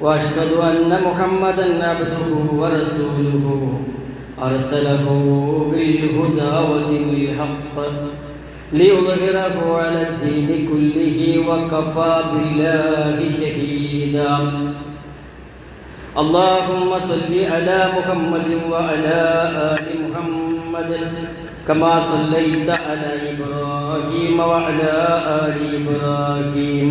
وأشهد أن محمدا عبده ورسوله. أرسله بالهدى ودين الحق ليظهره على الدين كله وكفى بالله شهيدا. اللهم صل على محمد وعلى آل محمد كما صليت على إبراهيم وعلى آل إبراهيم.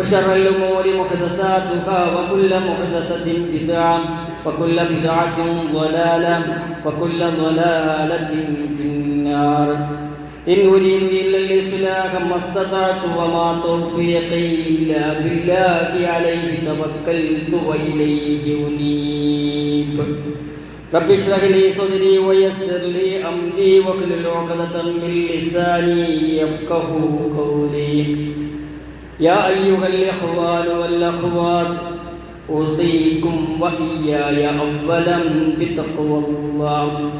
وشر الأمور محدثاتها وكل محدثة بدعة وكل بدعة ضلالة وكل ضلالة في النار. إن أريد إلا الإصلاح ما استطعت وما توفيقي إلا بالله عليه توكلت وإليه أنيب. رب اشرح لي صدري ويسر لي أمري واحلل عقدة من لساني يفقه قولي. يا أيها الإخوان والأخوات أوصيكم وإياي أولا بتقوى الله.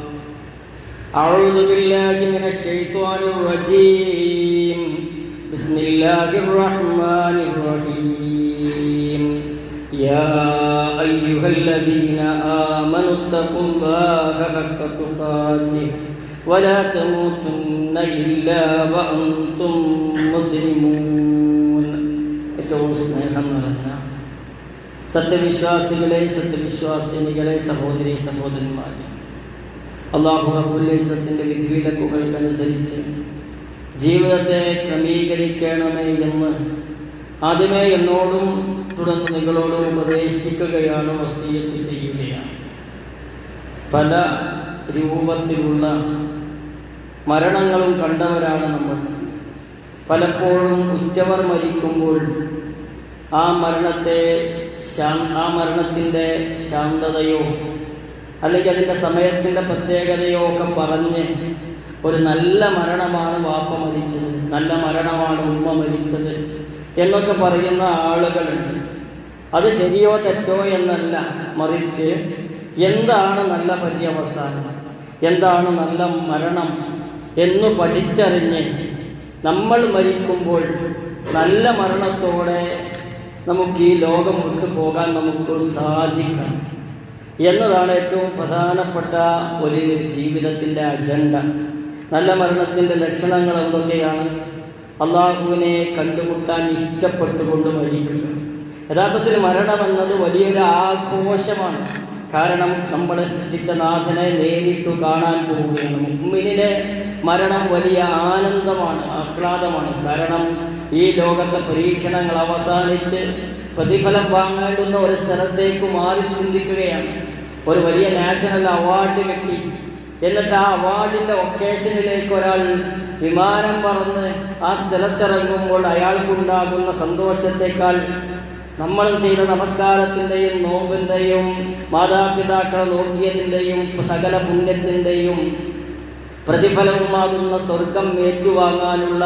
أعوذ بالله من الشيطان الرجيم. بسم الله الرحمن الرحيم. يا أيها الذين آمنوا اتقوا الله حق تقاته ولا تموتن إلا وأنتم مسلمون. ഏറ്റവും സ്നേഹം നിറഞ്ഞ സത്യവിശ്വാസികളെ സത്യവിശ്വാസിനികളെ സഹോദരി സഹോദരന്മാരെ അള്ളാഹു റബുല്ലത്തിന്റെ വിധിവിലക്കുകൾക്കനുസരിച്ച് ജീവിതത്തെ ക്രമീകരിക്കണമേ എന്ന് ആദ്യമേ എന്നോടും തുടർന്ന് നിങ്ങളോടും ഉപദേശിക്കുകയാണ് വസീയത്ത് ചെയ്യുകയാണ്. പല രൂപത്തിലുള്ള മരണങ്ങളും കണ്ടവരാണ് നമ്മൾ. പലപ്പോഴും ഉറ്റവർ മരിക്കുമ്പോൾ ആ മരണത്തെ ആ മരണത്തിന്റെ ശാന്തതയോ അല്ലെങ്കിൽ അതിന്റെ സമയത്തിന്റെ പ്രത്യേകതയോ ഒക്കെ പറഞ്ഞ് ഒരു നല്ല മരണമാണ് വാപ്പ മരിച്ചത്. നല്ല മരണമാണ് ഉമ്മ മരിച്ചത് എന്നൊക്കെ പറയുന്ന ആളുകളുണ്ട്. അത് ശരിയോ തെറ്റോ എന്നല്ല. മറിച്ച് എന്താണ് നല്ല പര്യവസാനം? എന്താണ് നല്ല മരണം എന്ന് പഠിച്ചറിഞ്ഞ് നമ്മൾ മരിക്കുമ്പോൾ നല്ല മരണത്തോടെ നമുക്ക് ഈ ലോകം വിട്ടു പോകാൻ നമുക്ക് സാധിക്കണം എന്നതാണ് ഏറ്റവും പ്രധാനപ്പെട്ട ഒരു ജീവിതത്തിന്റെ അജണ്ട. നല്ല മരണത്തിന്റെ ലക്ഷണങ്ങൾ എന്തൊക്കെയാണ്? അള്ളാഹുവിനെ കണ്ടുമുട്ടാൻ ഇഷ്ടപ്പെട്ടുകൊണ്ട് മരിക്കുക. യഥാർത്ഥത്തിൽ മരണം എന്നത് വലിയൊരു ആഘോഷമാണ്. കാരണം നമ്മളെ സൃഷ്ടിച്ച നാഥനെ നേരിട്ടു കാണാൻ പോവുകയാണ്. മുമ്മിനെ മരണം വലിയ ആനന്ദമാണ് ആഹ്ലാദമാണ്. കാരണം ഈ ലോകത്തെ പരീക്ഷണങ്ങൾ അവസാനിച്ച് പ്രതിഫലം വാങ്ങേണ്ടുന്ന ഒരു സ്ഥലത്തേക്ക് മാറി ചിന്തിക്കുകയാണ്. ഒരു വലിയ നാഷണൽ അവാർഡ് കിട്ടി. എന്നിട്ട് ആ അവാർഡിന്റെ ഒക്കേഷനിലേക്ക് ഒരാൾ വിമാനം പറന്ന് ആ സ്ഥലത്തിറങ്ങുമ്പോൾ അയാൾക്കുണ്ടാകുന്ന സന്തോഷത്തെക്കാൾ നമ്മൾ ചെയ്ത നമസ്കാരത്തിന്റെയും നോമ്പിന്റെയും മാതാപിതാക്കളെ നോക്കിയതിന്റെയും സകല പുണ്യത്തിന്റെയും പ്രതിഫലവുമാകുന്ന സ്വർഗം ഏറ്റുവാങ്ങാനുള്ള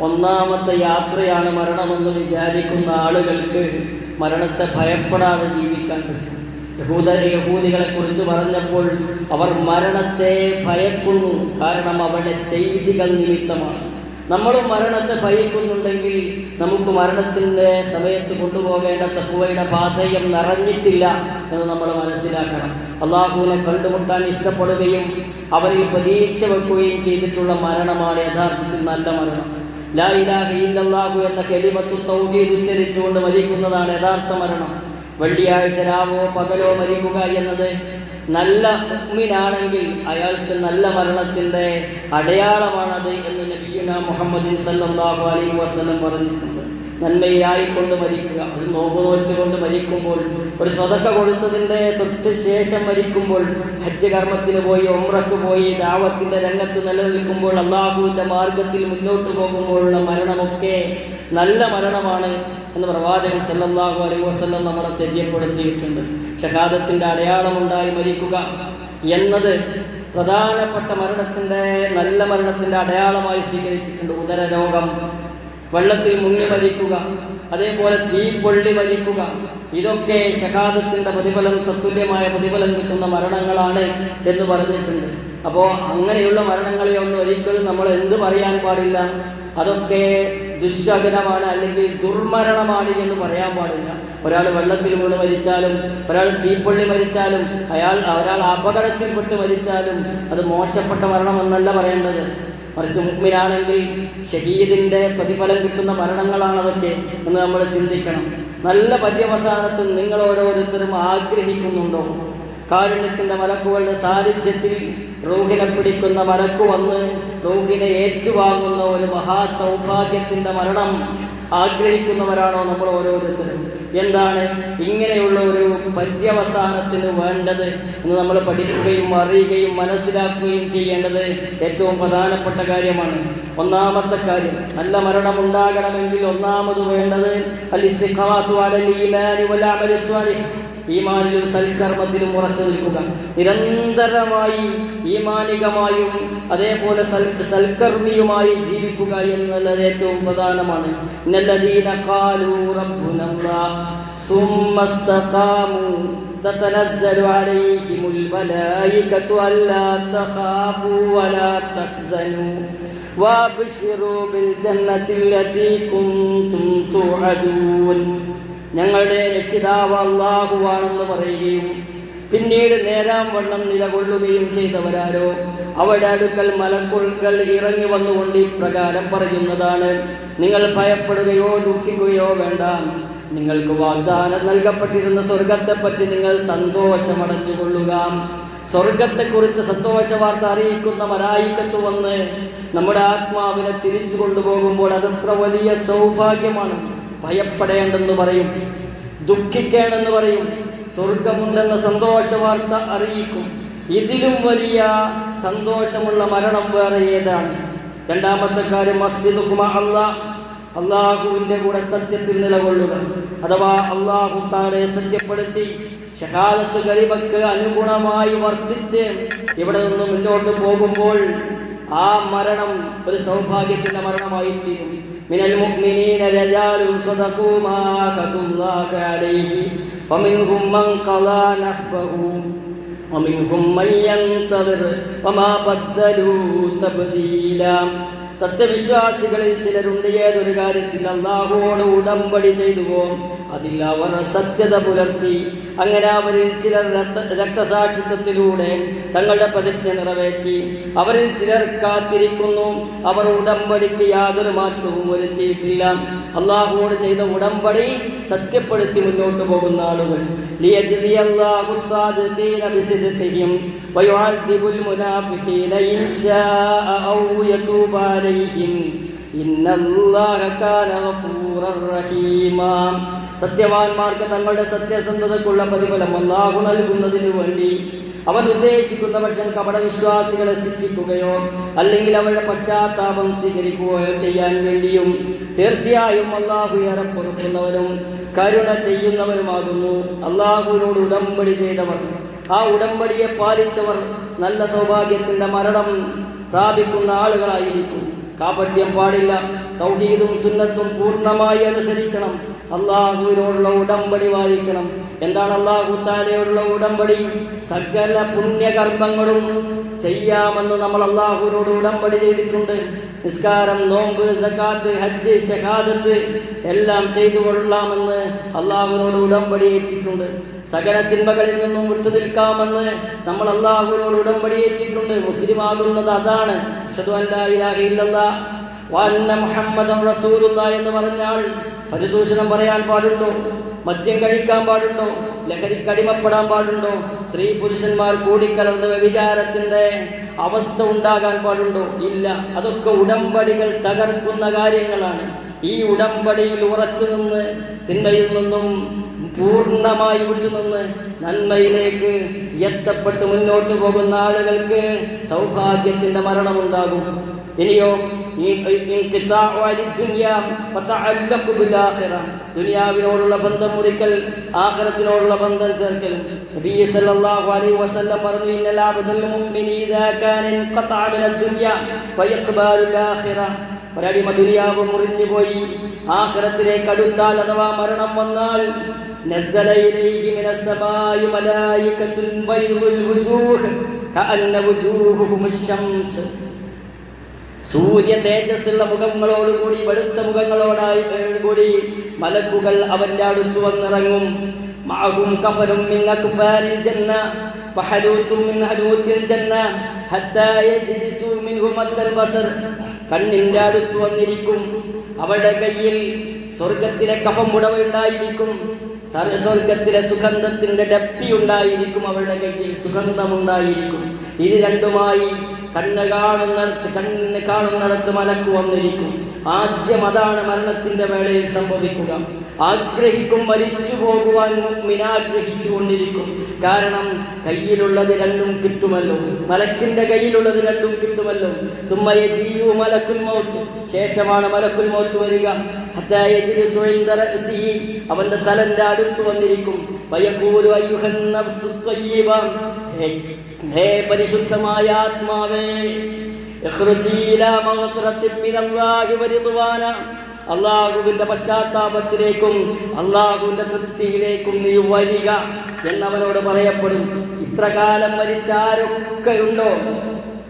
ഒന്നാമത്തെ യാത്രയാണ് മരണമെന്ന് വിചാരിക്കുന്ന ആളുകൾക്ക് മരണത്തെ ഭയപ്പെടാതെ ജീവിക്കാൻ പറ്റും. യഹൂദ യഹൂദികളെ കുറിച്ച് പറഞ്ഞപ്പോൾ അവർ മരണത്തെ ഭയക്കുന്നു. കാരണം അവരുടെ ചെയ്തികൾ നിമിത്തമാണ്. നമ്മൾ മരണത്തെ ഭയക്കുന്നുണ്ടെങ്കിൽ നമുക്ക് മരണത്തിന്റെ സമയത്ത് കൊണ്ടുപോകേണ്ട തക്കുവയുടെ പാതയം നിറഞ്ഞിട്ടില്ല എന്ന് നമ്മൾ മനസ്സിലാക്കണം. അള്ളാഹുവിനെ കണ്ടുമുട്ടാൻ ഇഷ്ടപ്പെടുകയും അവരിൽ പ്രതീക്ഷ വെക്കുകയും ചെയ്തിട്ടുള്ള മരണമാണ് യഥാർത്ഥത്തിൽ നല്ല മരണം. ലാ ഇലാഹ ഇല്ലല്ലാഹു എന്ന കെലിമത്തു തൗഹീദ് ഉച്ചരിച്ചുകൊണ്ട് മരിക്കുന്നതാണ് യഥാർത്ഥ മരണം. വെള്ളിയാഴ്ച രാവോ പകലോ മരിക്കുക എന്നത് നല്ല മുഅ്മിനാണെങ്കിൽ അയാൾക്ക് നല്ല മരണത്തിന്റെ അടയാളമാണത് എന്ന് നബിയുന മുഹമ്മദ് സല്ലല്ലാഹു അലൈഹി വസല്ലം പറഞ്ഞിട്ടുണ്ട്. നന്മയായിക്കൊണ്ട് മരിക്കുക ഒരു നോമ്പ് നോച്ചുകൊണ്ട് മരിക്കുമ്പോൾ ഒരു സ്വതക്ക കൊടുത്തതിന്റെ തൊട്ട് ശേഷം മരിക്കുമ്പോൾ ഹജ്ജ് കർമ്മത്തിന് പോയി ഒമ്രക്ക് പോയി ദാവത്തിന്റെ രംഗത്ത് നിലനിൽക്കുമ്പോൾ അള്ളാഹുവിന്റെ മാർഗത്തിൽ മുന്നോട്ട് പോകുമ്പോഴുള്ള മരണമൊക്കെ നല്ല മരണമാണ് എന്ന് പ്രവാചകൻ സല്ലാഹു അലൈ വസ്ലം നമ്മളെ തെര്യപ്പെടുത്തിയിട്ടുണ്ട്. ഷഹാദത്തിന്റെ അടയാളമുണ്ടായി മരിക്കുക എന്നത് പ്രധാനപ്പെട്ട മരണത്തിന്റെ നല്ല മരണത്തിന്റെ അടയാളമായി സ്വീകരിച്ചിട്ടുണ്ട്. ഉദരരോഗം വെള്ളത്തിൽ മുങ്ങി മരിക്കുക അതേപോലെ തീ പൊള്ളി മരിക്കുക ഇതൊക്കെ ഷഹാദത്തിന്റെ പ്രതിഫലം തത്തുല്യമായ പ്രതിഫലം കിട്ടുന്ന മരണങ്ങളാണ് എന്ന് പറഞ്ഞിട്ടുണ്ട്. അപ്പോൾ അങ്ങനെയുള്ള മരണങ്ങളെ ഒന്നും ഒരിക്കലും നമ്മൾ എന്ത് പറയാൻ പാടില്ല? അതൊക്കെ ദുശകനമാണ് അല്ലെങ്കിൽ ദുർമരണമാണ് എന്ന് പറയാൻ പാടില്ല. ഒരാൾ വെള്ളത്തിൽ വീണ് മരിച്ചാലും ഒരാൾ തീപ്പൊള്ളി മരിച്ചാലും അയാൾ ഒരാൾ അപകടത്തിൽപ്പെട്ട് മരിച്ചാലും അത് മോശപ്പെട്ട മരണമെന്നല്ല പറയേണ്ടത്. മറിച്ച് മുക്മിനാണെങ്കിൽ ഷഹീദിന്റെ പ്രതിഫലം കിട്ടുന്ന മരണങ്ങളാണ് അതൊക്കെ എന്ന് നമ്മൾ ചിന്തിക്കണം. നല്ല പര്യവസാനത്തിൽ നിങ്ങൾ ഓരോരുത്തരും ആഗ്രഹിക്കുന്നുണ്ടോ? കാരുണ്യത്തിന്റെ മലക്കുകളുടെ സാന്നിധ്യത്തിൽ റൂഹിനെ പിടിക്കുന്ന മലക്ക് വന്ന് റൂഹിനെ ഏറ്റുവാങ്ങുന്ന ഒരു മഹാസൗഭാഗ്യത്തിന്റെ മരണം ആഗ്രഹിക്കുന്നവരാണോ നമ്മൾ ഓരോരുത്തരും? എന്താണ് ഇങ്ങനെയുള്ള ഒരു പര്യവസാനത്തിന് വേണ്ടത് എന്ന് നമ്മൾ പഠിക്കുകയും അറിയുകയും മനസ്സിലാക്കുകയും ചെയ്യേണ്ടത് ഏറ്റവും പ്രധാനപ്പെട്ട കാര്യമാണ്. ഒന്നാമത്തെ കാര്യം നല്ല മരണം ഉണ്ടാകണമെങ്കിൽ ഒന്നാമത് വേണ്ടത് അലിസ്തിഖാത്തു അലൽ ഈമാനി വൽ ഈമാനിലും സൽക്കർമ്മത്തിലും ഉറച്ചു നിൽക്കുക നിരന്തരമായി ഈമാനികമായും അതേപോലെ സൽ സൽക്കർമ്മിയുമായി ജീവിക്കുക എന്നുള്ളത് ഏറ്റവും പ്രധാനമാണ് ഇന്നല്ലദീന ഖാലൂ റബ്ബുനല്ലാഹ് ثم استقاموا تتنزل عليهم الملائكة ألا تخافوا ولا تحزنوا وابشروا بالجنة التي كنتم توعدون ഞങ്ങളുടെ രക്ഷിതാവ് അള്ളാഹുവാണെന്ന് പറയുകയും പിന്നീട് നേരാം വണ്ണം നിലകൊള്ളുകയും ചെയ്തവരാരോ? അവരുടെ അടുക്കൽ മലക്കുകൾ ഇറങ്ങി വന്നുകൊണ്ട് ഇപ്രകാരം പറയുന്നതാണ്. നിങ്ങൾ ഭയപ്പെടുകയോ ദുഃഖിക്കുകയോ വേണ്ട. നിങ്ങൾക്ക് വാഗ്ദാനം നൽകപ്പെട്ടിരുന്ന സ്വർഗത്തെപ്പറ്റി നിങ്ങൾ സന്തോഷമടഞ്ഞുകൊള്ളുക. സ്വർഗത്തെക്കുറിച്ച് സന്തോഷ വാർത്ത അറിയിക്കുന്ന മലായിക്കത്ത് വന്ന് നമ്മുടെ ആത്മാവിനെ തിരിച്ചു കൊണ്ടുപോകുമ്പോൾ അതത്ര വലിയ സൗഭാഗ്യമാണ്. ഭയപ്പെടേണ്ടെന്ന് പറയും. ദുഃഖിക്കേണ്ടെന്ന് പറയും. സ്വർഗമുണ്ടെന്ന സന്തോഷ വാർത്ത അറിയിക്കും. ഇതിലും വലിയ സന്തോഷമുള്ള മരണം വേറെ ഏതാണ്? രണ്ടാമത്തെ കാര്യം മസ്ജിദ് അല്ല. അള്ളാഹുവിന്റെ കൂടെ സത്യത്തിൽ നിലകൊള്ളുക. അഥവാ അള്ളാഹു താരെ സത്യപ്പെടുത്തി ഷഹാദത്ത് കരിമക്ക് അനുഗുണമായി വർദ്ധിച്ച് ഇവിടെ നിന്ന് മുന്നോട്ട് പോകുമ്പോൾ ആ മരണം ഒരു സൗഭാഗ്യത്തിന്റെ മരണമായി തീരും മിനൽ മുഅ്മിനീന രജാലുൻ സദഖൂ മാ ഖദുല്ലാഹ അലൈഹി വമിൻഹും മൻ ഖളാ നഹ്ബഹു ومنهم من ينتظر وما بدلوا تبديلا സത്യവിശ്വാസികളിൽ ചിലരുണ്ട് ഏതൊരു കാര്യത്തിൽ അള്ളാഹുവോട് ഉടമ്പടി ചെയ്തുവോ അതിൽ അവർ സത്യത പുലർത്തി. അങ്ങനെ അവരിൽ ചിലർ രക്തസാക്ഷിത്വത്തിലൂടെ തങ്ങളുടെ പ്രതിജ്ഞ നിറവേറ്റി. അവരിൽ ചിലർ കാത്തിരിക്കുന്നു. അവർ ഉടമ്പടിക്ക് യാതൊരു മാറ്റവും വരുത്തിയിട്ടില്ല. അള്ളാഹുവോട് ചെയ്ത ഉടമ്പടി സത്യപ്പെടുത്തി മുന്നോട്ട് പോകുന്ന ആളുകൾ. ഇന്നല്ലാഹ കാന ഗഫൂറർ റഹീമാ. സത്യവാന്മാർക്ക് തങ്ങളുടെ സത്യസന്ധതക്കുള്ള പ്രതിഫലം അള്ളാഹു നൽകുന്നതിന് വേണ്ടി അവൻ ഉദ്ദേശിക്കുന്ന പക്ഷം കപടവിശ്വാസികളെ ശിക്ഷിക്കുകയോ അല്ലെങ്കിൽ അവരുടെ പശ്ചാത്താപം സ്വീകരിക്കുകയോ ചെയ്യാൻ വേണ്ടിയും തീർച്ചയായും അള്ളാഹു ഏറെ പൊറുക്കുന്നവനും കരുണ ചെയ്യുന്നവനുമാകുന്നു. അള്ളാഹുവിനോട് ഉടമ്പടി ചെയ്തവർ ആ ഉടമ്പടിയെ പാലിച്ചവർ നല്ല സൗഭാഗ്യത്തിന്റെ മരണം പ്രാപിക്കുന്ന ആളുകളായിരിക്കും. കാപട്യം പാടില്ല തൗഹീദും സുന്നത്തും പൂർണമായി അനുസരിക്കണം. അള്ളാഹുവിനോടുള്ള ഉടമ്പടി വായിക്കണം എന്താണ് അള്ളാഹു താലയോടുള്ള ഉടമ്പടി? സകല പുണ്യകർമ്മങ്ങളും ചെയ്യാമെന്ന് നമ്മൾ അള്ളാഹുവിനോട് ഉടമ്പടി ചെയ്തിട്ടുണ്ട്. നിസ്കാരം നോമ്പ് സക്കാത്ത് ഹജ്ജ് ഷഹാദത്ത് എല്ലാം ചെയ്തു കൊള്ളാമെന്ന് അള്ളാഹുവിനോട് ഉടമ്പടി ഏറ്റിട്ടുണ്ട്. സകല തിന്മകളിൽ നിന്നും നിൽക്കാമെന്ന് നമ്മൾ അള്ളാഹുവിനോട് ഉടമ്പടി ഏറ്റിട്ടുണ്ട്. മുസ്ലിം ആകുന്നത് അതാണ്. അഷ്ഹദു അൻ ലാ ഇലാഹ ഇല്ലല്ലാഹ് വ അന്ന മുഹമ്മദൻ റസൂലുള്ള എന്ന് പറഞ്ഞാൽ പരിദൂഷണം പറയാൻ പാടുണ്ടോ? മദ്യം കഴിക്കാൻ പാടുണ്ടോ? ലഹരിക്കടിമപ്പെടാൻ പാടുണ്ടോ? സ്ത്രീ പുരുഷന്മാർ കൂടിക്കലർന്ന് വ്യഭിചാരത്തിന്റെ അവസ്ഥ ഉണ്ടാകാൻ പാടുണ്ടോ? ഇല്ല. അതൊക്കെ ഉടമ്പടികൾ തകർക്കുന്ന കാര്യങ്ങളാണ്. ഈ ഉടമ്പടിയിൽ ഉറച്ചു നിന്ന് തിന്മയിൽ നിന്നും പൂർണമായി വിട്ടുനിന്ന് നന്മയിലേക്ക് എത്തപ്പെട്ട് മുന്നോട്ട് പോകുന്ന ആളുകൾക്ക് സൗഭാഗ്യത്തിന്റെ മരണമുണ്ടാകും. ഇനിയോ ദുനിയാവിനോടുള്ള ബന്ധം മുറിക്കൽ ആഖിറത്തിനോടുള്ള ബന്ധം ചേർക്കൽ. നബി സല്ലല്ലാഹു അലൈഹി വസല്ലം പറഞ്ഞു ഇദാ ഒരടിമ ദുനിയാവ് മുറിഞ്ഞു പോയി ആഖിറത്തിലേക്ക് അടുത്താൽ അഥവാ മരണം വന്നാൽ نزل إليه من السماء ملائكة بيض الوجوه كأن وجوههم الشمس സൂര്യ തേജസ്സുള്ള മുഖങ്ങളോടുകൂടി വെളുത്ത മുഖങ്ങളോടായി കൂടി മലക്കുകൾ അവന്റെ അടുത്ത് വന്നിറങ്ങും മാഹും കഫരും മിൻ അക്ഫാരിൽ ജന്ന വഹലൂത്തും മിൻ ഹലൂത്തിൽ ജന്ന ഹത്താ യജ്ലിസു മിൻഹു മദ്ദൽ ബസർ കണ്ണിന്റെ അടുത്ത് വന്നിരിക്കും. അവരുടെ കയ്യിൽ സ്വർഗത്തിലെ കഫം മുടവ ഉണ്ടായിരിക്കും സ്വർഗത്തിലെ സുഗന്ധത്തിന്റെ ഡപ്പി ഉണ്ടായിരിക്കും അവരുടെ കയ്യിൽ സുഗന്ധമുണ്ടായിരിക്കും. ഇത് രണ്ടുമായി കണ്ണ് കാണുന്നിടത്ത് കണ്ണ് കാണുന്നിടത്ത് മലക്ക് വന്നിരിക്കും. ആദ്യം അതാണ് മരണത്തിന്റെ വേളയിൽ സംഭവിക്കുക. ആഗ്രഹിക്കും മരിച്ചു പോകുവാൻ മുഗ്മിനാഗ്രഹിച്ചു കൊണ്ടിരിക്കും. കാരണം കയ്യിലുള്ളത് രണ്ടും കിട്ടുമല്ലോ. മലക്കിന്റെ കയ്യിലുള്ളത് രണ്ടും കിട്ടുമല്ലോ. സുമ്മയ ജീവു മലക്കുൽ മൗത്ത്. ശേഷമാണ് മലക്കുൽ മൗത്ത് വരിക. അവന്റെ തലന്റെ അടുത്ത് വന്നിരിക്കും. പരിശുദ്ധമായ ആത്മാവേ അള്ളാഹുവിന്റെ പശ്ചാത്താപത്തിലേക്കും അള്ളാഹുവിന്റെ തൃപ്തിയിലേക്കും നീ വരിക എന്നവനോട് പറയപ്പെടും. ഇത്രകാലം മരിച്ച ആരൊക്കെ ഉണ്ടോ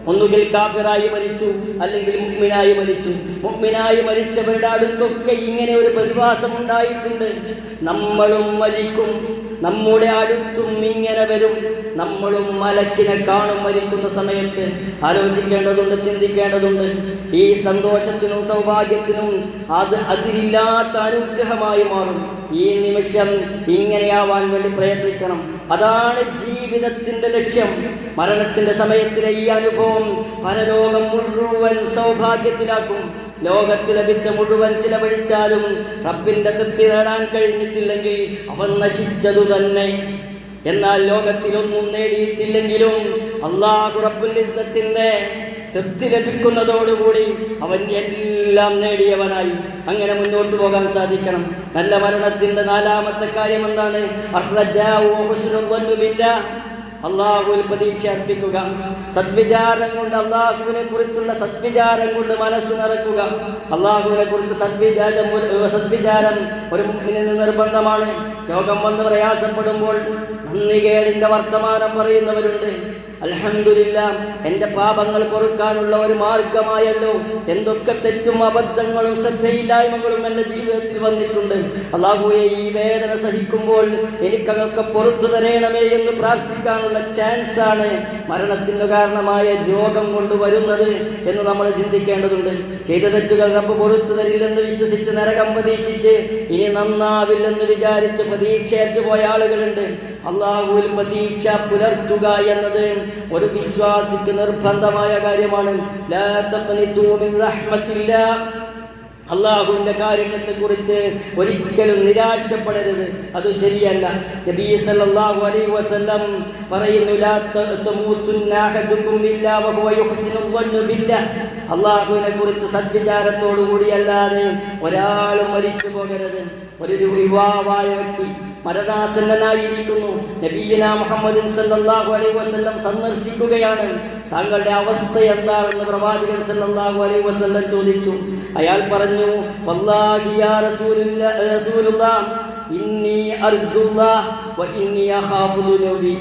ഒന്നുകിൽ കാഫിറായി മരിച്ചു അല്ലെങ്കിൽ മുഗ്മിനായി മരിച്ചു. മുഗ്മിനായി മരിച്ചവരുടെ അടുത്തൊക്കെ ഇങ്ങനെ ഒരു പ്രതിഭാസം ഉണ്ടായിട്ടുണ്ട്. നമ്മളും മരിക്കും നമ്മുടെ അടുത്തും ഇങ്ങനെ വരും. നമ്മളും മലക്കിനെ കാണും മരിക്കുന്ന സമയത്ത്. ആലോചിക്കേണ്ടതുണ്ട് ചിന്തിക്കേണ്ടതുണ്ട്. ഈ സന്തോഷത്തിനും സൗഭാഗ്യത്തിനും അത് അതിരില്ലാത്ത അനുഗ്രഹമായി മാറും. ഈ നിമിഷം ഇങ്ങനെയാവാൻ വേണ്ടി പ്രയത്നിക്കണം. അതാണ് ജീവിതത്തിന്റെ ലക്ഷ്യം. മരണത്തിന്റെ സമയത്തിലെ ഈ അനുഭവം പരലോകം മുഴുവൻ സൗഭാഗ്യത്തിലാക്കും. ലോകത്ത് ലഭിച്ച മുഴുവൻ ചിലവഴിച്ചാലും റബ്ബിന്റെ തൃപ്തി നേടാൻ കഴിഞ്ഞിട്ടില്ലെങ്കിൽ അവൻ നശിച്ചതു തന്നെ. എന്നാൽ ലോകത്തിലൊന്നും നേടിയിട്ടില്ലെങ്കിലും അള്ളാഹു റബ്ബുൽ തൃപ്തി ലഭിക്കുന്നതോടുകൂടി അവൻ എല്ലാം നേടിയവനായി. അങ്ങനെ മുന്നോട്ട് പോകാൻ സാധിക്കണം. നല്ല മരണത്തിന്റെ നാലാമത്തെ കാര്യം എന്താണ് അള്ളാഹുവിൽ പ്രതീക്ഷ അർപ്പിക്കുക. സദ്വിചാരം കൊണ്ട് അള്ളാഹുവിനെ കുറിച്ചുള്ള സദ്വിചാരം കൊണ്ട് മനസ്സ് നിറക്കുക. അള്ളാഹുവിനെ കുറിച്ച് സദ്വിചാരം സദ്വിചാരം ഒരു മുമ്പിന് നിർബന്ധമാണ്. രോഗം വന്ന് പ്രയാസപ്പെടുമ്പോൾ നന്ദികേടിന്റെ വർത്തമാനം പറയുന്നവരുണ്ട്. അലഹമില്ല എന്റെ പാപങ്ങൾ പൊറുക്കാനുള്ള ഒരു മാർഗമായല്ലോ. എന്തൊക്കെ തെറ്റും അബദ്ധങ്ങളും ശ്രദ്ധയില്ലായ്മകളും എന്റെ ജീവിതത്തിൽ വന്നിട്ടുണ്ട്. അള്ളാഹുയെ ഈ വേദന സഹിക്കുമ്പോൾ എനിക്കതൊക്കെ പുറത്തു തരേണമേ എന്ന് പ്രാർത്ഥിക്കാനുള്ള ചാൻസ് ആണ് മരണത്തിന് കാരണമായ രോഗം കൊണ്ട് വരുന്നത് എന്ന് നമ്മൾ ചിന്തിക്കേണ്ടതുണ്ട്. ചെയ്ത തെറ്റുകൾ റബ്ബ് പുറത്തു തരില്ലെന്ന് വിശ്വസിച്ച് നരകം പ്രതീക്ഷിച്ച് ഇനി നന്നാവില്ലെന്ന് വിചാരിച്ച് പ്രതീക്ഷയച്ചു പോയ ആളുകളുണ്ട്. അള്ളാഹുവിൽ പ്രതീക്ഷ പുലർത്തുക എന്നത് ഒരു വിശ്വാസിക്ക് നിർബന്ധമായ കാര്യമാണ്. അള്ളാഹുവിന്റെ കാരുണ്യത്തെ കുറിച്ച് ഒരിക്കലും നിരാശപ്പെടരുത്. അത് ശരിയല്ല. നബി സല്ലല്ലാഹു അലൈഹി വസല്ലം പറയുന്നു ലാ അള്ളാഹുവിനെ കുറിച്ച് സദ്വിചാരത്തോടു കൂടി അല്ലാതെ ഒരാളും മരിച്ചു പോകരുത് ഒരു യുവാവായ വ്യക്തി മരണാസന്നനായിരിക്കുന്നു നബീന മുഹമ്മദ് സല്ലല്ലാഹു അലൈഹി വസല്ലം സന്ദർശിക്കുകയാണ്. താങ്കളുടെ അവസ്ഥ എന്താണെന്ന് പ്രവാചകൻ സല്ലല്ലാഹു അലൈഹി വസല്ലം ചോദിച്ചു. അയാൾ പറഞ്ഞു ഇന്നി അർജുല്ലാഹ് വ ഇന്നി അഖാഫു ദുനൂബി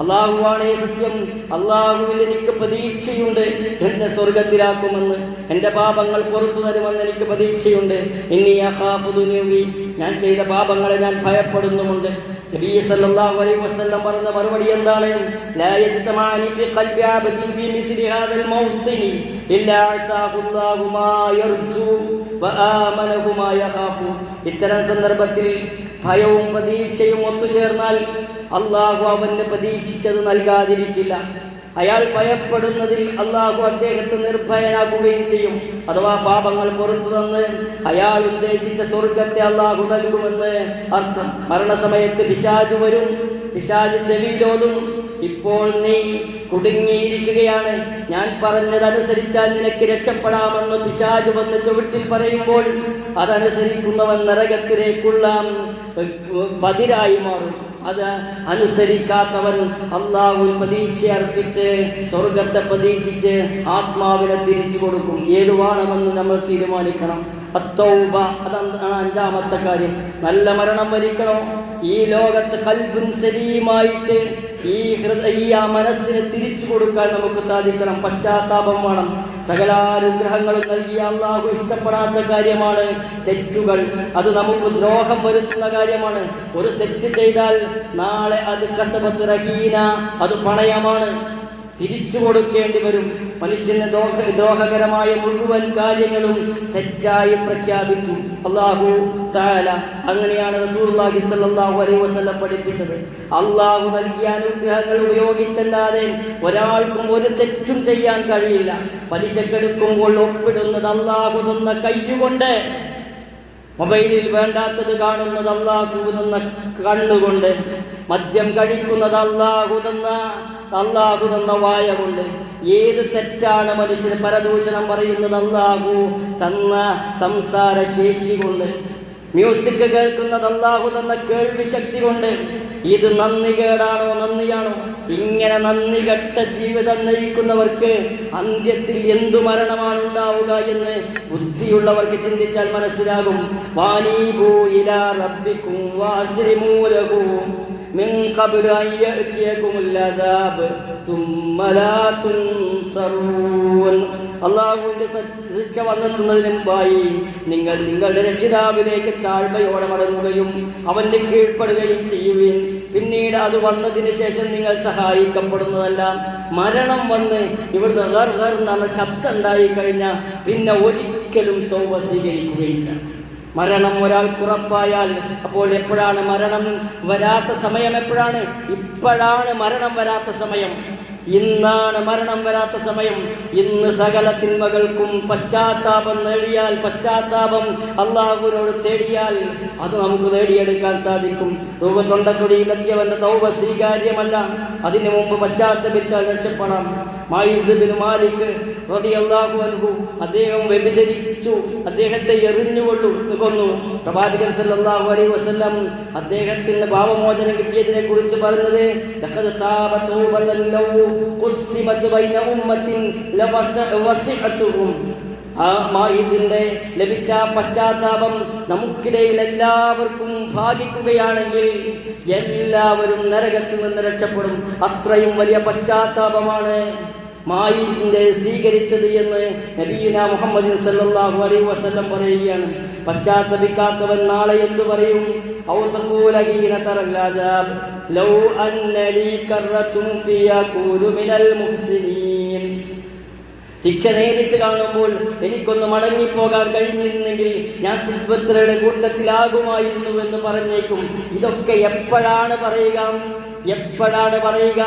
അള്ളാഹുവാണേ സത്യം. അള്ളാഹുവിൽ എനിക്ക് പ്രതീക്ഷയുണ്ട്. എന്നെ സ്വർഗത്തിലാക്കുമെന്ന് എന്റെ പാപങ്ങൾ പുറത്തു തരുമെന്ന് എനിക്ക് പ്രതീക്ഷയുണ്ട്. ഇനി അഹാഫുദുനൂവി ഞാൻ ചെയ്ത പാപങ്ങളെ ഞാൻ ഭയപ്പെടുന്നുമുണ്ട്. നബി സല്ലല്ലാഹു അലൈഹി വസല്ലം പറഞ്ഞ മറുപടി എന്താണ്? ലാ യജ്തമാനി ഫി ഖൽബി അബ്ദിൻ ഹാദൽ മൗത്തിനി ഇല്ലാ അതാഹു മാ യർജു വ മാ യഖാഫു. ഇത്തരം സന്ദർഭത്തിൽ ഭയവും പ്രതീക്ഷയും ഒത്തുചേർന്നാൽ അള്ളാഹു അവന് പ്രതീക്ഷിച്ചത് നൽകാതിരിക്കില്ല. അയാൾ ഭയപ്പെടുന്നതിൽ അള്ളാഹു അദ്ദേഹത്തെ നിർഭയനാക്കുകയും ചെയ്യും. അഥവാ പാപങ്ങൾ പുറത്തു തന്ന് അയാൾ ഉദ്ദേശിച്ച സ്വർഗത്തെ അള്ളാഹു നൽകുമെന്ന് അർത്ഥം. മരണസമയത്ത് പിശാജ് വരും. പിശാജ് ചെവിയിലോതും ഇപ്പോൾ നീ കുടുങ്ങിയിരിക്കുകയാണ്. ഞാൻ പറഞ്ഞതനുസരിച്ചാൽ നിനക്ക് രക്ഷപ്പെടാമെന്ന് പിശാജ് വന്ന് ചുവട്ടിൽ പറയുമ്പോൾ അതനുസരിക്കുന്നവൻ നരകത്തിലേക്കുള്ള പതിരായി മാറും. അത് അനുസരിക്കാത്തവൻ അള്ളാഹു പ്രതീക്ഷ അർപ്പിച്ച് സ്വർഗത്തെ പ്രതീക്ഷിച്ച് ആത്മാവിനെ തിരിച്ചു കൊടുക്കും. ഏതുവാണമെന്ന് നമ്മൾ തീരുമാനിക്കണം. അത്തൗബ അതാണ് അഞ്ചാമത്തെ കാര്യം. നല്ല മരണം വരിക്കണോ? ഈ ലോകത്ത് കൽബുൻ സലീമായിട്ട് ഈ ഹൃദയ ഈ ആ മനസ്സിനെ തിരിച്ചു കൊടുക്കാൻ നമുക്ക് സാധിക്കണം. പശ്ചാത്താപം വേണം. സകലാനുഗ്രഹങ്ങളും നൽകിയ അള്ളാഹു ഇഷ്ടപ്പെടാത്ത കാര്യമാണ് തെറ്റുകൾ. അത് നമുക്ക് ദ്രോഹം വരുത്തുന്ന കാര്യമാണ്. ഒരു തെറ്റ് ചെയ്താൽ നാളെ അത് കസബത്ത് റഹീന അത് പണയമാണ്. തിരിച്ചു കൊടുക്കേണ്ടി വരും. മനുഷ്യന് ദോഹ മുഴുവൻ കാര്യങ്ങളും തെറ്റായി പ്രഖ്യാപിച്ചു. അള്ളാഹു താല അങ്ങനെയാണ് റസൂലുള്ളാഹി സ്വല്ലല്ലാഹു അലൈഹി വസല്ലം പഠിപ്പിച്ചത്. അള്ളാഹു നൽകിയ അനുഗ്രഹങ്ങൾ ഉപയോഗിച്ചല്ലാതെ ഒരാൾക്കും ഒരു തെറ്റും ചെയ്യാൻ കഴിയില്ല. പലിശക്കെടുക്കുമ്പോൾ ഒപ്പിടുന്നത് അള്ളാഹു തന്ന കയ്യുകൊണ്ട് മൊബൈലിൽ വേണ്ടാത്തത് കാണുന്നത് അള്ളാഹു നിന്ന കണ്ണുകൊണ്ട്. മദ്യം കഴിക്കുന്നത് അള്ളാഹു തന്ന വായ കൊണ്ട് ഏത് തെറ്റാണ് മനുഷ്യന് പരദൂഷണം പറയുന്നത് അള്ളാഹു തന്ന സംസാര ശേഷി കൊണ്ട് മ്യൂസിക് കേൾക്കുന്നത് അള്ളാഹു തന്ന കേൾവി ശക്തി കൊണ്ട് ഇത് നന്ദി കേടാണോ നന്ദിയാണോ? ഇങ്ങനെ നന്ദി കെട്ട ജീവിതം നയിക്കുന്നവർക്ക് അന്ത്യത്തിൽ എന്തു മരണമാണ് ഉണ്ടാവുക എന്ന് ബുദ്ധിയുള്ളവർക്ക് ചിന്തിച്ചാൽ മനസ്സിലാകും. വാനീബൂ ഇലാ من قبل أن يأتيكم العذاب ثم لا تنصرون അള്ളാഹുവിന്റെ ശിക്ഷ വന്നെത്തുന്നതിന് മുമ്പായി നിങ്ങൾ നിങ്ങളുടെ രക്ഷിതാവിലേക്ക് താഴ്മയോടെ മടങ്ങുകയും അവന്റെ കീഴ്പ്പെടുകയും ചെയ്യുകയും പിന്നീട് അത് വന്നതിന് ശേഷം നിങ്ങൾ സഹായിക്കപ്പെടുന്നതല്ല മരണം വന്ന് ഇവിടുന്ന് ഹർ ഹർ എന്ന ശബ്ദം ഉണ്ടായി കഴിഞ്ഞാൽ പിന്നെ ഒരിക്കലും തോവ സ്വീകരിക്കുകയില്ല മരണം ഒരാൾക്ക് ഉറപ്പായാൽ അപ്പോൾ എപ്പോഴാണ് മരണം? വരാത്ത സമയം എപ്പോഴാണ്? ഇപ്പോഴാണ് മരണം വരാത്ത സമയം. ഇന്നാണ് മരണം വരാത്ത സമയം. ഇന്ന് സകല തിന്മകൾക്കും പശ്ചാത്താപം നേടിയാൽ പശ്ചാത്താപം അള്ളാഹുവിനോട് തേടിയാൽ അത് നമുക്ക് നേടിയെടുക്കാൻ സാധിക്കും. രൂപത്തൊണ്ടക്കൊടിയിലെത്തിയവന്റെ തൗബ സ്വീകാര്യമല്ല. അതിനു മുമ്പ് പശ്ചാത്തപിച്ചാൽ രക്ഷപ്പെടാം. മാലിക് അൻഹു അദ്ദേഹം വ്യഭിചരിച്ചു. അദ്ദേഹത്തെ എറിഞ്ഞുകൊള്ളു. കൊന്നു. പ്രവാചകൻ സല്ലല്ലാഹു അലൈഹി വസല്ലം അദ്ദേഹത്തിന്റെ പാപമോചനം കിട്ടിയതിനെ കുറിച്ച് പറഞ്ഞത് ലഭിച്ച പശ്ചാത്താപം നമുക്കിടയിൽ എല്ലാവർക്കും ഭാഗിക്കുകയാണെങ്കിൽ എല്ലാവരും നരകത്തിൽ നിന്ന് രക്ഷപ്പെടും. അത്രയും വലിയ പശ്ചാത്താപമാണ്. മായിന്റെ സ്വീകരിച്ചത് എന്ന് നബീന മുഹമ്മദ് സല്ലല്ലാഹു അലൈഹി വസല്ലം പറയുകയാണ്. പശ്ചാത്തപിക്കാത്തവൻ നാളെ എന്തു പറയും? ശിക്ഷ നേരിട്ട് കാണുമ്പോൾ എനിക്കൊന്ന് മടങ്ങിപ്പോകാൻ കഴിഞ്ഞിരുന്നെങ്കിൽ ഞാൻ സിദ്വത്രയുടെ കൂട്ടത്തിലാകുമായിരുന്നു എന്ന് പറഞ്ഞേക്കും. ഇതൊക്കെ എപ്പോഴാണ് പറയുക? എപ്പോഴാണ് പറയുക?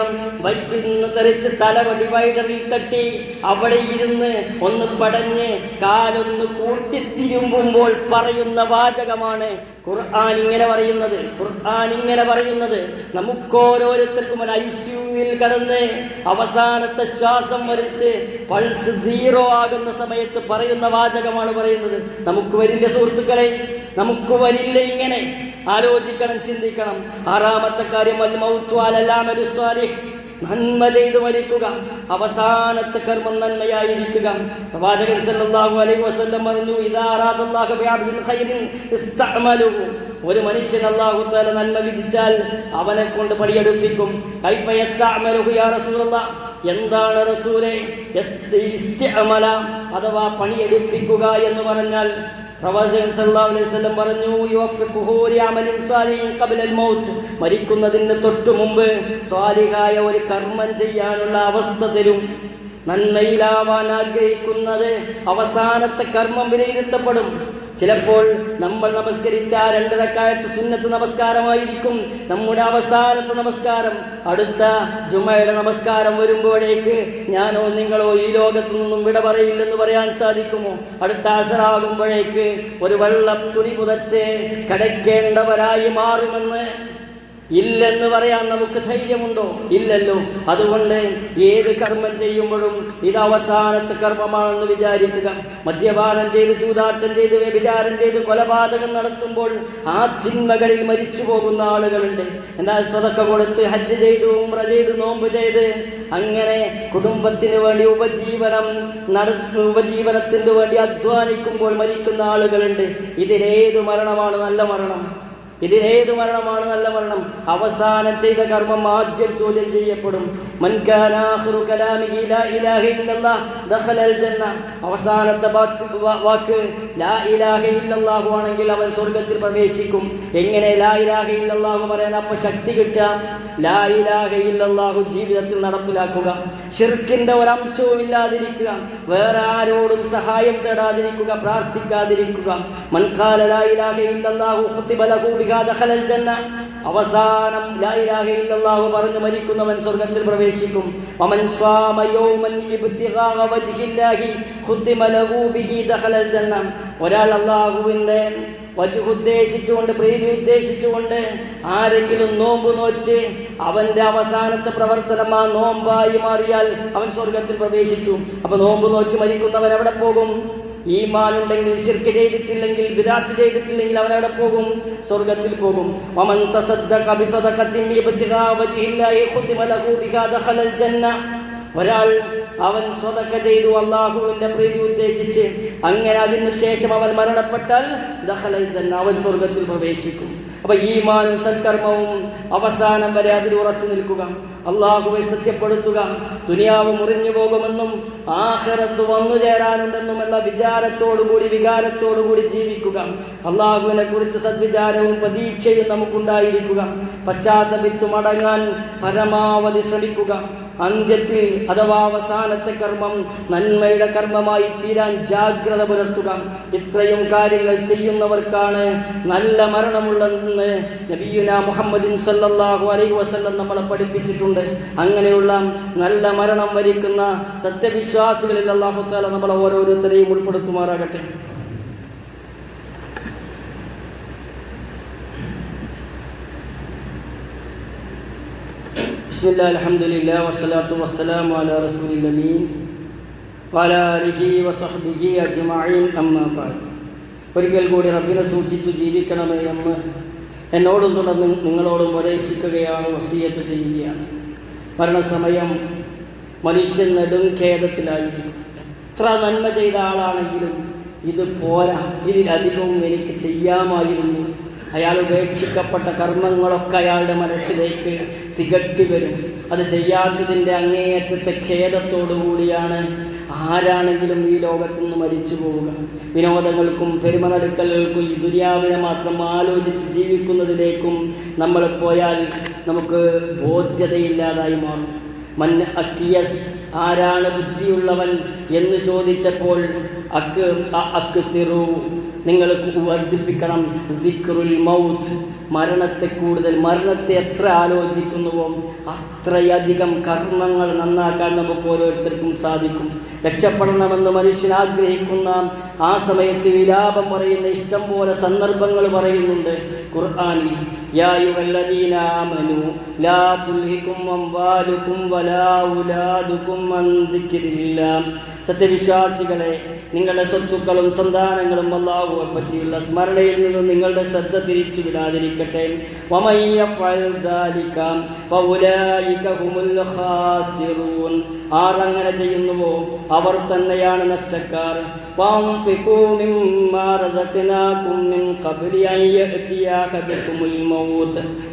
നിന്ന് തെറിച്ച് തല ഡിവൈഡറിൽ തട്ടി അവിടെ ഇരുന്ന് ഒന്ന് പടഞ്ഞ് കാലൊന്ന് കൂട്ടിത്തിരുമ്പുമ്പോൾ പറയുന്ന വാചകമാണ് ഖുർആൻ ഇങ്ങനെ പറയുന്നത് ഖുർആൻ ഇങ്ങനെ പറയുന്നത്. നമുക്കോരോരുത്തർക്കും ഒരു ഐസ്യൂവിൽ കടന്ന് അവസാനത്തെ ശ്വാസം വരിച്ച് പൾസ് സീറോ ആകുന്ന സമയത്ത് പറയുന്ന വാചകമാണ് പറയുന്നത്. നമുക്ക് വരില്ല സുഹൃത്തുക്കളെ നമുക്ക് വരില്ല ഇങ്ങനെ. ആലോചിക്കണം ചിന്തിക്കണം. ആറാമത്തെ കാര്യം വൽ മൗത്തു നന്മ ചെയ്തു മരിക്കുക അവസാനത്തെ കർമ്മം നന്മയായിരിക്കുക. പ്രവാചകൻ സല്ലല്ലാഹു അലൈഹി വസല്ലം പറഞ്ഞു ഇദാ അറാദല്ലാഹു ബിഅബ്ദിൻ ഖൈറിൻ ഇസ്തഅമലുഹു ഒരു മനുഷ്യൻ അല്ലാഹു തആല നന്മ വിധിച്ചാൽ അവനെ കൊണ്ട് പണിയെടുപ്പിക്കും. കൈഫ യസ്തഅമലുഹു യാ റസൂലല്ലാഹ്. എന്താണ് റസൂലേ? ഇസ്തിഅമല അഥവാ പണിയെടുപ്പിക്കുക എന്ന് പറഞ്ഞാൽ പ്രവാചകൻ സല്ലല്ലാഹു അലൈഹി വസല്ലം പറഞ്ഞു യുവഫിഖുഹു ലിഅമലിൻ സ്വാലിഹിൻ ഖബ്ലൽ മൗത്ത് മരിക്കുന്നതിന് തൊട്ടു മുമ്പ് സ്വാലിഹായ ഒരു കർമ്മം ചെയ്യാനുള്ള അവസ്ഥ തരും. നന്മയിലാവാൻ ആഗ്രഹിക്കുന്നത് അവസാനത്തെ കർമ്മം വിലയിരുത്തപ്പെടും. ചിലപ്പോൾ നമ്മൾ നമസ്കരിച്ച രണ്ടരക്കാലത്ത് സുന്നത്ത് നമസ്കാരമായിരിക്കും നമ്മുടെ അവസാനത്തെ നമസ്കാരം. അടുത്ത ജുമയുടെ നമസ്കാരം വരുമ്പോഴേക്ക് ഞാനോ നിങ്ങളോ ഈ ലോകത്തു നിന്നും വിട പറയില്ലെന്ന് പറയാൻ സാധിക്കുമോ? അടുത്ത അസറാകുമ്പോഴേക്ക് ഒരു വെള്ളം തുണി പുതച്ച് കടയ്ക്കേണ്ടവരായി മാറുമെന്ന് ഇല്ലെന്ന് പറയാൻ നമുക്ക് ധൈര്യമുണ്ടോ? ഇല്ലല്ലോ. അതുകൊണ്ട് ഏത് കർമ്മം ചെയ്യുമ്പോഴും ഇത് അവസാനത്തെ കർമ്മമാണെന്ന് വിചാരിക്കുക. മദ്യപാനം ചെയ്ത് ചൂതാട്ടം ചെയ്ത് വ്യഭിചാരം ചെയ്ത് കൊലപാതകം നടത്തുമ്പോൾ ആ തിന്മകളിൽ മരിച്ചു പോകുന്ന ആളുകളുണ്ട്. എന്നാൽ സ്വതക്ക കൊടുത്ത് ഹജ്ജ് ചെയ്തു ഉമ്ര ചെയ്ത് നോമ്പ് ചെയ്ത് അങ്ങനെ കുടുംബത്തിന് വേണ്ടി ഉപജീവനം നട ഉപജീവനത്തിന് വേണ്ടി അധ്വാനിക്കുമ്പോൾ മരിക്കുന്ന ആളുകളുണ്ട്. ഇതിലേതു മരണമാണ്? നല്ല മരണം. ഇതിലേതു മരണമാണ് നല്ല മരണം? അവസാനം ചെയ്ത കർമ്മം ആദ്യം ചോദ്യം ചെയ്യപ്പെടും. അവസാനത്തെ വാക്ക് ആണെങ്കിൽ അവൻ സ്വർഗത്തിൽ പ്രവേശിക്കും. എങ്ങനെ ലാഹു പറയാൻ അപ്പൊ ശക്തി കിട്ടുക? ലാ ഇലാഹ ഇല്ലല്ലാഹു ജീവിതത്തിൽ നടപ്പിലാക്കുക. ഷിർക്കിന്റെ ഒരു അംശവും ഇല്ലാതിരിക്കുക. വേറെ ആരോടും സഹായം തേടാതിരിക്കുക പ്രാർത്ഥിക്കാതിരിക്കുക. മൻകാല ലാഹു ലഹു അവസാനം ലാ ഇലാഹ ഇല്ലല്ലാഹു പറഞ്ഞ് മരിക്കുന്നവൻ സ്വർഗത്തിൽ പ്രവേശിക്കും. വമൻ സ്വാമ യൗമൻ ഇബ്തിഗാഅ വജ്ഹില്ലാഹി ഖുതിമ ലഹു ബിഹി ദഖലൽ ഒരാൾ അല്ലാഹുവിന്റെ വജു ഉദ്ദേശിച്ചുകൊണ്ട് പ്രീതി ഉദ്ദേശിച്ചുകൊണ്ട് ആരെങ്കിലും നോമ്പ് നോച്ച് അവന്റെ അവസാനത്തെ പ്രവർത്തനം ആ നോമ്പായി മാറിയാൽ അവൻ സ്വർഗത്തിൽ പ്രവേശിച്ചു. അപ്പൊ നോമ്പ് നോച്ച് മരിക്കുന്നവൻ എവിടെ പോകും? ഈമാനുണ്ടെങ്കിൽ ശിർക്ക് ചെയ്തിട്ടില്ലെങ്കിൽ വിദാത്ത് ചെയ്തിട്ടില്ലെങ്കിൽ അവൻ എവിടെ പോകും? സ്വർഗത്തിൽ പോകും. തസദ്ദഖ ബിസദഖത്തിൻ ലഹു ജന്ന. ഒരാൾ അവൻ സ്വതക്ക ചെയ്തു അള്ളാഹുവിന്റെ പ്രീതി ഉദ്ദേശിച്ച് അങ്ങനെ അതിനുശേഷം അവൻ മരണപ്പെട്ടാൽ ദഖലൽ ജന്ന അവൻ സ്വർഗത്തിൽ പ്രവേശിക്കും. അപ്പൊ ഈമാനും സൽക്കർമ്മവും അവസാനം വരെ അതിൽ ഉറച്ചു നിൽക്കുക. അള്ളാഹുവെ സത്യപ്പെടുത്തുക. ദുനിയാവ് മുറിഞ്ഞു പോകുമെന്നും ആഹരത്ത് വന്നു ചേരാനുണ്ടെന്നുമുള്ള വിചാരത്തോടുകൂടി വികാരത്തോടുകൂടി ജീവിക്കുക. അള്ളാഹുവിനെ കുറിച്ച് സദ്വിചാരവും പ്രതീക്ഷയും നമുക്കുണ്ടായിരിക്കുക. പശ്ചാത്തപിച്ചു മടങ്ങാൻ പരമാവധി ശ്രമിക്കുക. അന്ത്യത്തിൽ അഥവാ അവസാനത്തെ കർമ്മം നന്മയുടെ കർമ്മമായി തീരാൻ ജാഗ്രത പുലർത്തുക. ഇത്രയും കാര്യങ്ങൾ ചെയ്യുന്നവർക്കാണ് നല്ല മരണമുള്ളതെന്ന് നബിയുന മുഹമ്മദിൻ സല്ലല്ലാഹു അലൈഹി വസല്ലം നമ്മളെ പഠിപ്പിച്ചിട്ടുണ്ട് അങ്ങനെയുള്ള നല്ല മരണം വരിക്കുന്ന സത്യവിശ്വാസികളിൽ അള്ളാഹു താല നമ്മളെ ഓരോരുത്തരെയും ഉൾപ്പെടുത്തുമാറാകട്ടെ بسم الله الحمد لله والصلاة والسلام على رسول الأمين وعلى آله وصحبه أجمعين أما بعد ഒരിക്കൽ കൂടി റബ്ബിനെ സൂക്ഷിച്ചു ജീവിക്കണമേ എന്ന് എന്നോടും തുടർന്ന് നിങ്ങളോടും ഉപദേശിക്കുകയാണ് വസീയത്ത് ചെയ്യുകയാണ്. മരണസമയം മനുഷ്യൻ നെടും ഖേദത്തിലായിരിക്കും എത്ര നന്മ ചെയ്ത ആളാണെങ്കിലും ഇത് പോരാ ഇതിലധികവും എനിക്ക് ചെയ്യാമായിരുന്നു. അയാൾ ഉപേക്ഷിക്കപ്പെട്ട കർമ്മങ്ങളൊക്കെ അയാളുടെ മനസ്സിലേക്ക് തികട്ടി വരും. അത് ചെയ്യാത്തതിന്റെ അങ്ങേയറ്റത്തെ ഖേദത്തോടു കൂടിയാണ് ആരാണെങ്കിലും ഈ ലോകത്തു നിന്ന് മരിച്ചു പോവുക. വിനോദങ്ങൾക്കും പെരുമനടുക്കലുകൾക്കും ഈ ദുര്യാവിനെ മാത്രം ആലോചിച്ച് ജീവിക്കുന്നതിലേക്കും നമ്മൾ പോയാൽ നമുക്ക് ബോധ്യതയില്ലാതായി മാറും. മൻ അക്കിയസ് ആരാണ് ബുദ്ധിയുള്ളവൻ എന്ന് ചോദിച്ചപ്പോൾ അക്ക് അക്ക് തിറു നിങ്ങൾ വർദ്ധിപ്പിക്കണം. ദിക്റുൽ മൗത്ത് മരണത്തെ കൂടുതൽ മരണത്തെ എത്ര ആലോചിക്കുന്നുവോ അത്രയധികം കർമ്മങ്ങൾ നന്നാക്കാൻ നമുക്ക് ഓരോരുത്തർക്കും സാധിക്കും. രക്ഷപ്പെടണമെന്ന് മനുഷ്യൻ ആഗ്രഹിക്കുന്ന ആ സമയത്ത് വിലാപം പറയുന്ന ഇഷ്ടം പോലെ സന്ദർഭങ്ങൾ പറയുന്നുണ്ട്. ഖുർആാനിൽ സത്യവിശ്വാസികളെ നിങ്ങളുടെ സ്വത്തുക്കളും സന്താനങ്ങളും അള്ളാഹുവെ പറ്റിയുള്ള സ്മരണയിൽ നിന്ന് നിങ്ങളുടെ ശ്രദ്ധ തിരിച്ചു വിടാതിരിക്കട്ടെ. ഖാസിറൂൻ. ആരങ്ങനെ ചെയ്യുന്നുവോ? അവർ തന്നെയാണ് നഷ്ടക്കാർ.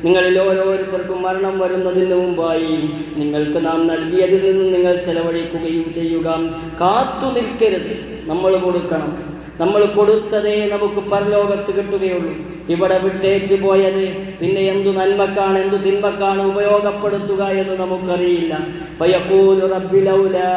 നിങ്ങളിൽ ഓരോരുത്തർക്കും മരണം വരുന്നതിന് മുമ്പായി നിങ്ങൾക്ക് നാം നൽകിയതിൽ നിന്ന് നിങ്ങൾ ചെലവഴിക്കുകയും ചെയ്യുക. കാത്തു നിൽക്കരുത് നമ്മൾ കൊടുക്കണം. നമ്മൾ കൊടുത്തതേ നമുക്ക് പരലോകത്ത് കിട്ടുകയുള്ളൂ. ഇവിടെ വിട്ടേച്ചു പോയത് പിന്നെ എന്തു നന്മക്കാണ് എന്തു തിന്മക്കാണ് ഉപയോഗപ്പെടുത്തുക എന്ന് നമുക്കറിയില്ല. ലൗലാ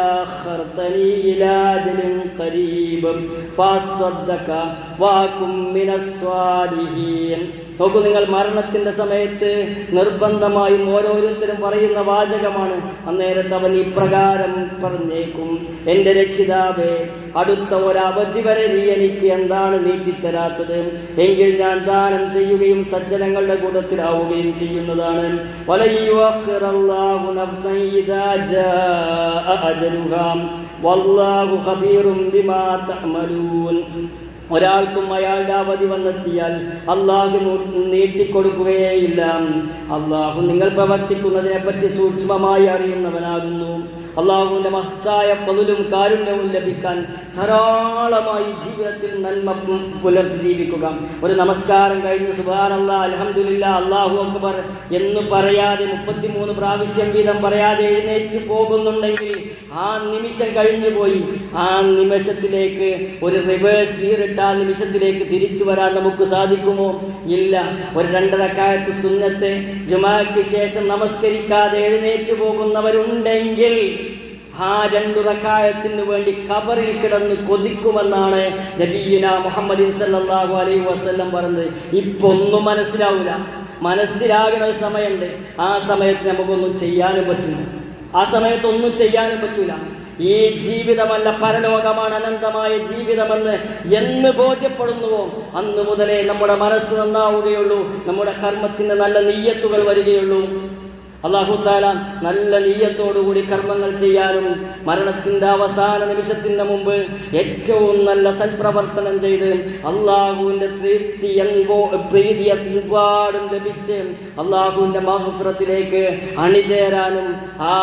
നോക്കൂ നിങ്ങൾ മരണത്തിന്റെ സമയത്ത് നിർബന്ധമായും ഓരോരുത്തരും പറയുന്ന വാചകമാണ്. അന്നേരത്ത് അവൻ ഇപ്രകാരം പറഞ്ഞേക്കും എന്റെ രക്ഷിതാവേ അടുത്ത ഒരവധി വരെ നീ എനിക്ക് എന്താണ് നീട്ടിത്തരാത്തത്? എങ്കിൽ ഞാൻ ദാനം ചെയ്യുകയും സജ്ജനങ്ങളുടെ കൂട്ടത്തിലാവുകയും ചെയ്യുന്നതാണ്. വലയുഅഖിറല്ലാഹു ഒരാൾക്കും അയാളുടെ അവധി വന്നെത്തിയാൽ അള്ളാഹു നീട്ടിക്കൊടുക്കുകയേയില്ല. അള്ളാഹു നിങ്ങൾ പ്രവർത്തിക്കുന്നതിനെപ്പറ്റി സൂക്ഷ്മമായി അറിയുന്നവനാകുന്നു. അള്ളാഹുവിന്റെ മഹത്തായ പതിലും കാരുണ്യവും ലഭിക്കാൻ ധാരാളമായി ജീവിതത്തിൽ നന്മ പുലർത്തി ജീവിക്കുക. ഒരു നമസ്കാരം കഴിഞ്ഞ് സുബാൻ അല്ലാ അലഹമുല്ല അള്ളാഹു അക്ബർ എന്ന് പറയാതെ മുപ്പത്തിമൂന്ന് പ്രാവശ്യം വീതം പറയാതെ എഴുന്നേറ്റ് പോകുന്നുണ്ടെങ്കിൽ ആ നിമിഷം കഴിഞ്ഞു പോയി. ആ നിമിഷത്തിലേക്ക് ഒരു റിവേഴ്സ് ഗീറിട്ട് ആ നിമിഷത്തിലേക്ക് തിരിച്ചു വരാൻ നമുക്ക് സാധിക്കുമോ? ഇല്ല. ഒരു രണ്ടരക്കാലത്ത് സുന്നത്തെ ജുമാക്ക് ശേഷം നമസ്കരിക്കാതെ എഴുന്നേറ്റ് പോകുന്നവരുണ്ടെങ്കിൽ ആ രണ്ടു റക്കായത്തിന് വേണ്ടി കബറിൽ കിടന്ന് കൊതിക്കുമെന്നാണ് നബീന മുഹമ്മദ് സല്ലല്ലാഹു അലൈഹി വസ്ല്ലം പറഞ്ഞത്. ഇപ്പൊ ഒന്നും മനസ്സിലാവില്ല മനസ്സിലാകുന്ന സമയമുണ്ട്. ആ സമയത്ത് നമുക്കൊന്നും ചെയ്യാനും പറ്റില്ല. ആ സമയത്ത് ഒന്നും ചെയ്യാനും പറ്റൂല. ഈ ജീവിതമല്ല പരലോകമാണ് അനന്തമായ ജീവിതമെന്ന് എന്ന് ബോധ്യപ്പെടുന്നുവോ? അന്ന് മുതലേ നമ്മുടെ മനസ്സ് നന്നാവുകയുള്ളൂ. നമ്മുടെ കർമ്മത്തിന് നല്ല നെയ്യത്തുകൾ വരികയുള്ളൂ. അള്ളാഹുത്താല നല്ല നീയത്തോടുകൂടി കർമ്മങ്ങൾ ചെയ്യാനും മരണത്തിന്റെ അവസാന നിമിഷത്തിന് മുമ്പ് ഏറ്റവും നല്ല സൽപ്രവർത്തനം ചെയ്ത് അള്ളാഹുവിന്റെ തൃപ്തി എങ്കോ പ്രീതി എമ്പാടും ലഭിച്ച് അള്ളാഹുവിന്റെ മഹപുരത്തിലേക്ക് അണിചേരാനും ആ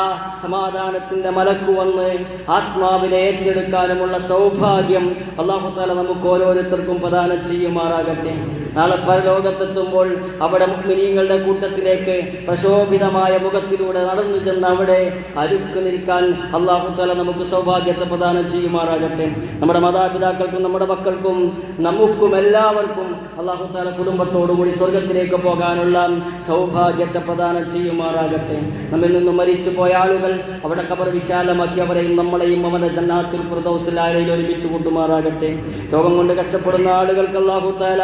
സമാധാനത്തിന്റെ മലക്ക് വന്ന് ആത്മാവിനെ ഏറ്റെടുക്കാനുമുള്ള സൗഭാഗ്യം അള്ളാഹുത്താല നമുക്ക് ഓരോരുത്തർക്കും പ്രദാനം ചെയ്യുമാറാകട്ടെ. നാളെ പരലോകത്തെത്തുമ്പോൾ അവിടെ മുഗ്മിനീങ്ങളുടെ കൂട്ടത്തിലേക്ക് പ്രശോഭിതമായ മുഖത്തിലൂടെ നടന്നു ചെന്ന് അവിടെ അരുക്ക് നിൽക്കാൻ അള്ളാഹു തല നമുക്ക് സൗഭാഗ്യത്തെ പ്രദാനം ചെയ്യുമാറാകട്ടെ. നമ്മുടെ മാതാപിതാക്കൾക്കും നമ്മുടെ മക്കൾക്കും നമുക്കും എല്ലാവർക്കും അള്ളാഹു തല കുടുംബത്തോടുകൂടി സ്വർഗത്തിലേക്ക് പോകാനുള്ള സൗഭാഗ്യത്തെ പ്രദാനം ചെയ്യുമാറാകട്ടെ. നമ്മിൽ നിന്നും മരിച്ചു പോയ ആളുകൾ അവിടെ കബർ വിശാലമാക്കി അവരെയും നമ്മളെയും അവന്റെ ജന്നാത്തിൽ പ്രദോസിലാരയിൽ ഒരുമിച്ച് കൂട്ടുമാറാകട്ടെ. രോഗം കൊണ്ട് കഷ്ടപ്പെടുന്ന ആളുകൾക്ക് അള്ളാഹു തല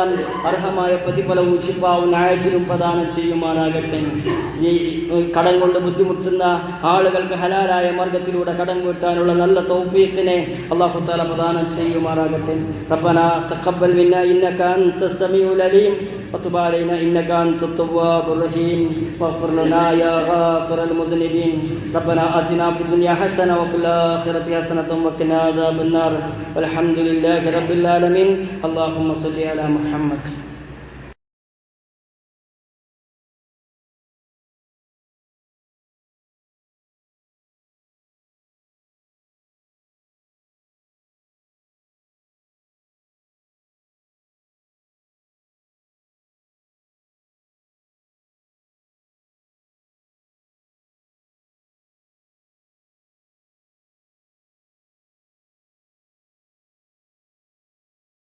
അർഹമായ പ്രതിഫലവും ശിപ്പാവും ആയച്ചിലും പ്രദാനം ചെയ്യുമാറാകട്ടെ. ഈ കടം കൊണ്ട് ബുദ്ധിമുട്ടുന്ന ആളുകൾക്ക് ഹലാലായ മാർഗത്തിലൂടെ കടം വീട്ടാനുള്ള നല്ല തൗഫീഖിനെ അള്ളാഹു താല പ്രദാനം ചെയ്യുമാറാകട്ടെ റബ്ബന തഖബ്ബൽ മിന്ന ഇന്നക അൻത സമീഉൽ അലീം وتب علينا إنك أنت التواب الرحيم واغفر لنا يا غافر المذنبين ربنا آتنا في الدنيا حسنة وفي الآخرة حسنة وقنا عذاب النار والحمد لله رب العالمين اللهم صل على محمد